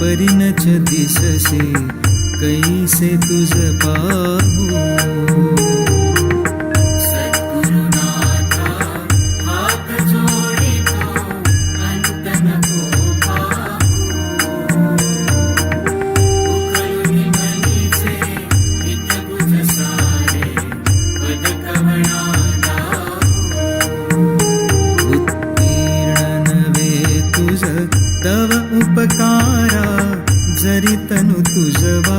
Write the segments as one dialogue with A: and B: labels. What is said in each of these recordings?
A: परिणछ दिससे कैसे तुझ पाहू उपकारा जरी तनु तुझवा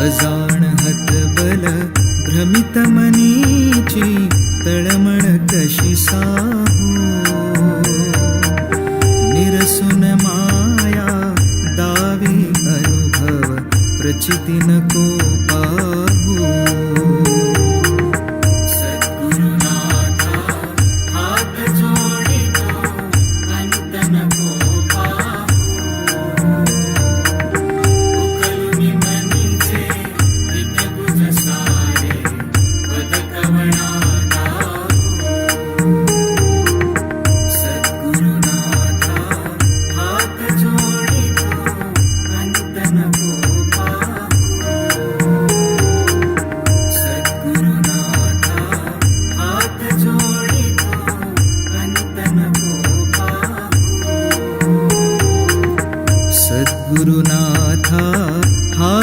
A: अजाणहत बल भ्रमितमनी चि तळमणकशिसा निरसुन माया दावी अनुभव प्रचिति
B: न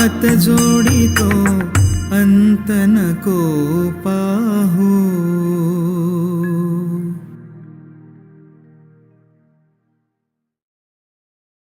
B: हात जोडितो अंत नको
A: पा